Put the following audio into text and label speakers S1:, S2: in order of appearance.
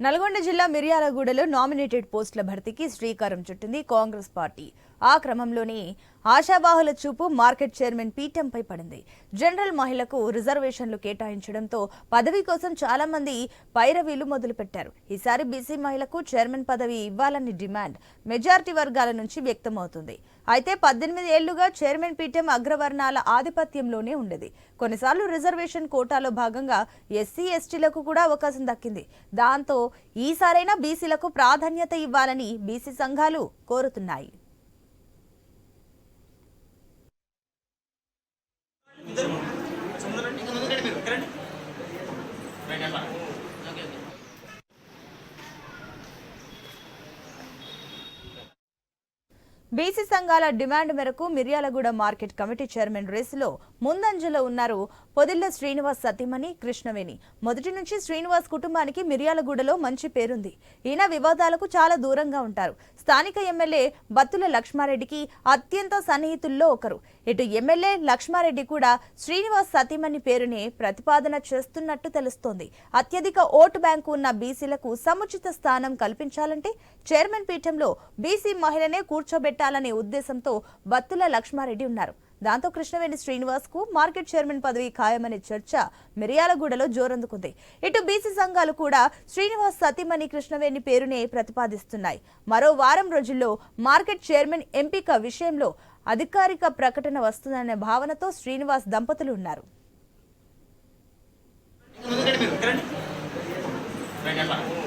S1: నల్గొండ జిల్లా మిర్యాలగూడలో నామినేటెడ్ పోస్టుల భర్తీకి శ్రీకారం చుట్టింది కాంగ్రెస్ పార్టీ. ఆ క్రమంలోనే ఆశావాహుల చూపు మార్కెట్ చైర్మన్ పీఠంపై పడింది. జనరల్ మహిళకు రిజర్వేషన్లు కేటాయించడంతో పదవి కోసం చాలా మంది పైరవీలు మొదలుపెట్టారు. ఈసారి బీసీ మహిళకు చైర్మన్ పదవి ఇవ్వాలని డిమాండ్ మెజారిటీ వర్గాల నుంచి వ్యక్తమవుతుంది. అయితే పద్దెనిమిది ఏళ్ళుగా చైర్మన్ పీఠం అగ్రవర్ణాల ఆధిపత్యంలోనే ఉండేది. కొన్నిసార్లు రిజర్వేషన్ కోటాలో భాగంగా ఎస్సీ ఎస్టీలకు కూడా అవకాశం దక్కింది. దాంతో ఈసారైనా బీసీలకు ప్రాధాన్యత ఇవ్వాలని బీసీ సంఘాలు కోరుతున్నాయి. బీసీ సంఘాల డిమాండ్ మేరకు మిర్యాలగూడ మార్కెట్ కమిటీ చైర్మన్ రేసులో ముందంజలో ఉన్నారు పొదిల్ల శ్రీనివాస్ సతీమణి కృష్ణవేణి. మొదటి నుంచి శ్రీనివాస్ కుటుంబానికి మిర్యాలగూడలో మంచి పేరుంది. ఈయన వివాదాలకు చాలా దూరంగా ఉంటారు. స్థానిక ఎమ్మెల్యే బత్తుల లక్ష్మారెడ్డికి అత్యంత సన్నిహితుల్లో ఒకరు. ఇటు ఎమ్మెల్యే లక్ష్మారెడ్డి కూడా శ్రీనివాస్ సతీమణి పేరునే ప్రతిపాదన చేస్తున్నట్టు తెలుస్తోంది. అత్యధిక ఓటు బ్యాంకు ఉన్న బీసీలకు సముచిత స్థానం కల్పించాలంటే చైర్మన్ పీఠంలో బీసీ మహిళనే కూర్చోబెట్టాలనే ఉద్దేశంతో బత్తుల లక్ష్మారెడ్డి ఉన్నారు. దాంతో కృష్ణవేణి శ్రీనివాస్కు మార్కెట్ చైర్మన్ పదవి ఖాయమనే చర్చ మిర్యాలగూడలో జోరందుకుంది. ఇటు బీసీ సంఘాలు కూడా శ్రీనివాస్ సతీమణి కృష్ణవేణి పేరునే ప్రతిపాదిస్తున్నాయి. మరో వారం రోజుల్లో మార్కెట్ చైర్మన్ ఎంపిక విషయంలో అధికారిక ప్రకటన వస్తుందనే భావనతో శ్రీనివాస్ దంపతులు ఉన్నారు.
S2: ముందుకండి మీరు.